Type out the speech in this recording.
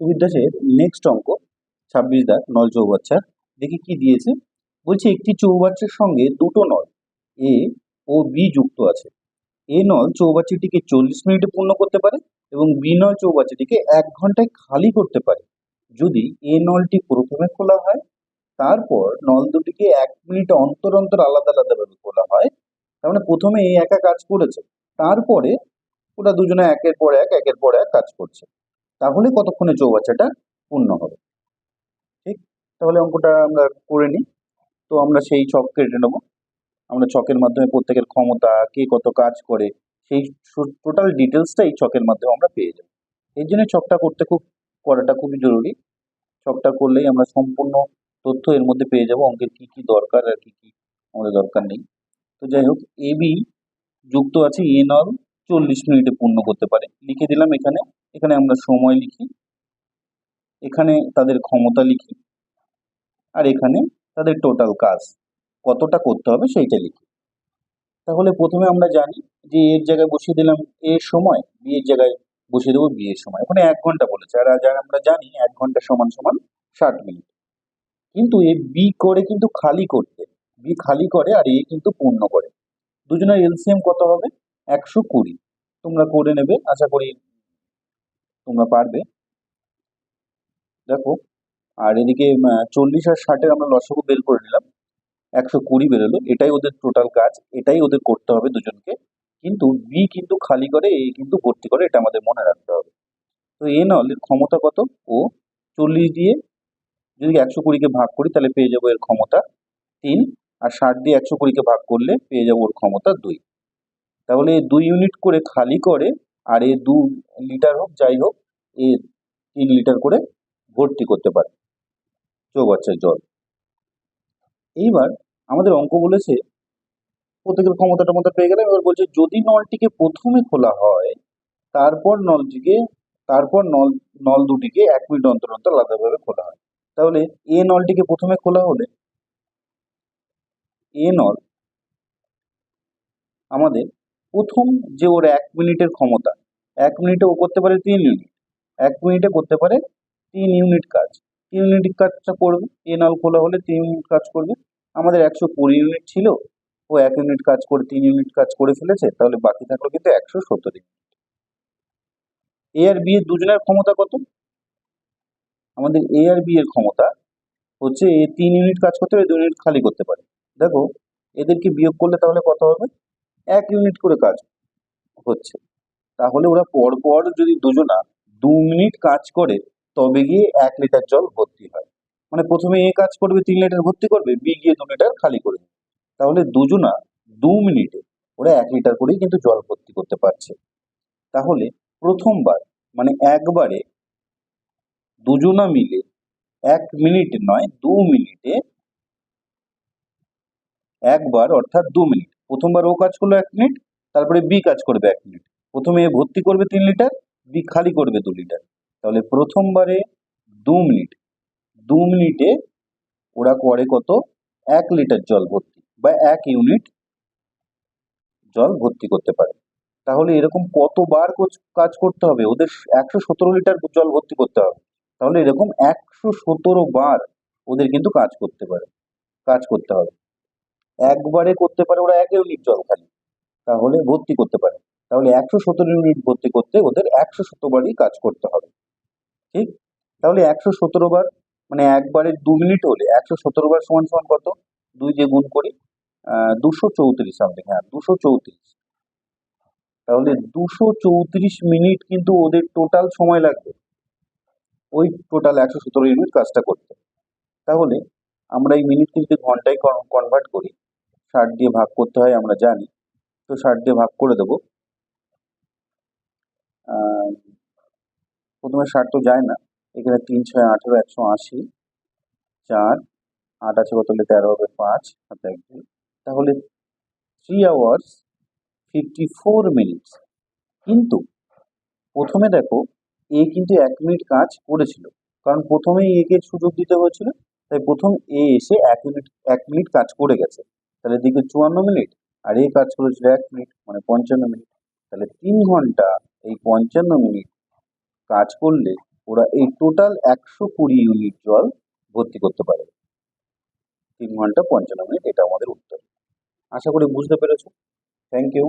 সুবির দাসের নেক্সট অঙ্ক, ছাব্বিশ দাগ, নল চৌবাচ্চার, দেখি কি দিয়েছে? বলছে একটি চৌবাচ্চার সঙ্গে দুটো নল, এ ও বি যুক্ত আছে। এ নল চৌবাচ্চাটিকে চল্লিশ মিনিটে পূর্ণ করতে পারে এবং বি নল চৌবাচ্চাটিকে এক ঘন্টায় খালি করতে পারে। যদি এ নলটি প্রথমে খোলা হয়, তারপর নল দুটিকে এক মিনিট অন্তর অন্তর আলাদা আলাদাভাবে খোলা হয়, তার মানে প্রথমে এ একা কাজ করেছে, তারপরে ওরা দুজনে একের পর এক, একের পর এক কাজ করছে। তাহলে কতক্ষণে চৌবাচ্চাটা পূর্ণ হবে? ঠিক? তাহলে অঙ্কটা আমরা করে নিই। তো আমরা সেই ছক কেটে নেব। আমরা ছকের মাধ্যমে প্রত্যেকের ক্ষমতা, কে কত কাজ করে, সেই টোটাল ডিটেলসটা এই ছকের মাধ্যমে আমরা পেয়ে যাব। এই জন্য ছকটা করতে খুব, করাটা খুবই জরুরি। ছকটা করলেই আমরা সম্পূর্ণ তথ্য এর মধ্যে পেয়ে যাব, অঙ্কের কি কি দরকার আর কি কি আমাদের দরকার নেই। তো যাই হোক, এ বি যুক্ত আছে এ নল চল্লিশ মিনিটে পূর্ণ করতে পারে। লিখে দিলাম এখানে এখানে আমরা সময় লিখি। এখানে তাদের ক্ষমতা লিখি। আর এখানে তাদের টোটাল কাজ। কতটা করতে হবে সেইটা লিখি। তাহলে প্রথমে আমরা জানি যে এর জায়গায় বসিয়ে দিলাম এর সময় বি এর জায়গায় বসিয়ে দেবো বি এর সময়। ওখানে এক ঘণ্টা বলেছে। আর আজ আমরা জানি এক ঘণ্টা সমান সমান ষাট মিনিট। কিন্তু এ বি করে কিন্তু খালি করতে। বি খালি করে আর এ কিন্তু পূর্ণ করে। দুজনের এলসিএম কত হবে? একশো কুড়ি। তোমরা করে নেবে। আশা করি তোমরা পারবে। দেখো, আর এদিকে চল্লিশ আর ষাটের আমরা লসগু বের করে নিলাম। একশো কুড়ি বেরোলো, এটাই ওদের টোটাল কাজ, এটাই ওদের করতে হবে দুজনকে। কিন্তু বি কিন্তু খালি করে এ কিন্তু ভর্তি করে, এটা আমাদের মনে রাখতে হবে। তো এ নল এর ক্ষমতা কত? ও চল্লিশ দিয়ে যদি একশো কুড়িকে ভাগ করি, তাহলে পেয়ে যাব এর ক্ষমতা তিন, আর ষাট দিয়ে একশো কুড়িকে ভাগ করলে পেয়ে যাব ওর ক্ষমতা দুই। তাহলে দুই ইউনিট করে খালি করে আর এ দু লিটার হোক, যাই হোক, এ তিন লিটার করে ভর্তি করতে পারে চৌবাচ্চার জল। এইবার আমাদের অঙ্ক বলেছে, প্রত্যেকের ক্ষমতা টমতা পেয়ে গেলাম, এবার বলছে যদি নলটিকে প্রথমে খোলা হয়, তারপর নলটিকে, তারপর নল নল দুটিকে এক মিনিট অন্তর অন্তর আলাদাভাবে খোলা হয়। তাহলে এ নলটিকে প্রথমে খোলা হলে, এ নল আমাদের প্রথম যে ওর এক মিনিটের ক্ষমতা, এক মিনিটে ও করতে পারে তিন ইউনিট এক মিনিটে করতে পারে তিন ইউনিট কাজ। তিন ইউনিট কাজটা করবে এ নল খোলা হলে তিন ইউনিট কাজ করবে। আমাদের একশো কুড়ি ইউনিট ছিল, ও এক ইউনিট কাজ করে, তিন ইউনিট কাজ করে ফেলেছে, তাহলে বাকি থাকল কিন্তু একশো সত্তর ইউনিট এ আর বি এর দুজনের ক্ষমতা কত? আমাদের এ আর বি এর ক্ষমতা হচ্ছে, এ তিন ইউনিট কাজ করতে পারে দু ইউনিট খালি করতে পারে। দেখো এদেরকে বিয়োগ করলে তাহলে কত হবে? এক ইউনিট করে কাজ হচ্ছে। তাহলে ওরা পর পর যদি দুজনা দু মিনিট কাজ করে, তবে গিয়ে এক লিটার জল ভর্তি হয়। মানে প্রথমে এ কাজ করবে, তিন লিটার ভর্তি করবে, বি গিয়ে দু লিটার খালি করে দেবে। তাহলে দুজনা দু মিনিটে ওরা এক লিটার করেই কিন্তু জল ভর্তি করতে পারছে। তাহলে প্রথমবার মানে একবারে দুজনা মিলে এক মিনিট নয়, দু মিনিটে একবার, অর্থাৎ দু মিনিট প্রথমবার ও কাজ করল এক মিনিট, তারপরে বি কাজ করবে এক মিনিট। প্রথমে এ ভর্তি করবে তিন লিটার, বি খালি করবে দু লিটার। তাহলে প্রথমবারে দু মিনিট, দু মিনিটে ওরা করে কত? এক লিটার জল ভর্তি বা এক ইউনিট জল ভর্তি করতে পারে। তাহলে এরকম কতবার কাজ করতে হবে? ওদের একশো সতেরো লিটার জল ভর্তি করতে হবে। তাহলে এরকম একশো সতেরো বার ওদের কিন্তু কাজ করতে পারে, কাজ করতে হবে। একবারে করতে পারে ওরা এক ইউনিট জল খালি। তাহলে ভর্তি করতে পারে। তাহলে একশো সতেরো ইউনিট ভর্তি করতে ওদের একশো শতবারই কাজ করতে হবে। ঠিক? তাহলে একশো সতেরো বার মানে একবারে দু মিনিট হলে একশো সতেরো বার সমান সমান কত? দুই দিয়ে গুণ করি দুশো চৌত্রিশ সামথিং হ্যাঁ দুশো চৌত্রিশ। তাহলে দুশো চৌত্রিশ মিনিট কিন্তু ওদের টোটাল সময় লাগবে। ওই টোটাল একশো সতেরো ইউনিট কাজটা করতে। তাহলে আমরা এই মিনিট কিন্তু ঘন্টায় কনভার্ট করি। ষাট দিয়ে ভাগ করতে হয়, আমরা জানি। তো ষাট দিয়ে ভাগ করে দেবো। প্রথমে ষাট তো যায় না। এখানে তিন ছয় আঠেরো, একশো আশি, চার, আট আছে কত হলে তেরো হবে, পাঁচ হাতে এক, দুই। তাহলে three hours fifty four minutes কিন্তু প্রথমে দেখো, এ কিন্তু এক মিনিট কাজ করেছিল। কারণ প্রথমেই একে সুযোগ দিতে হয়েছিল, তাই প্রথম এ এসে এক মিনিট এক মিনিট কাজ করে গেছে। তাহলে দিকে চুয়ান্ন মিনিট, আর এই কাজ করেছিল এক মিনিট মানে পঞ্চান্ন মিনিট, তাহলে তিন ঘণ্টা এই পঞ্চান্ন মিনিট কাজ করলে ওরা এই টোটাল একশো কুড়ি ইউনিট জল ভর্তি করতে পারে। তিন ঘণ্টা পঞ্চান্ন মিনিট, এটা আমাদের উত্তর। আশা করি বুঝতে পেরেছ। Thank you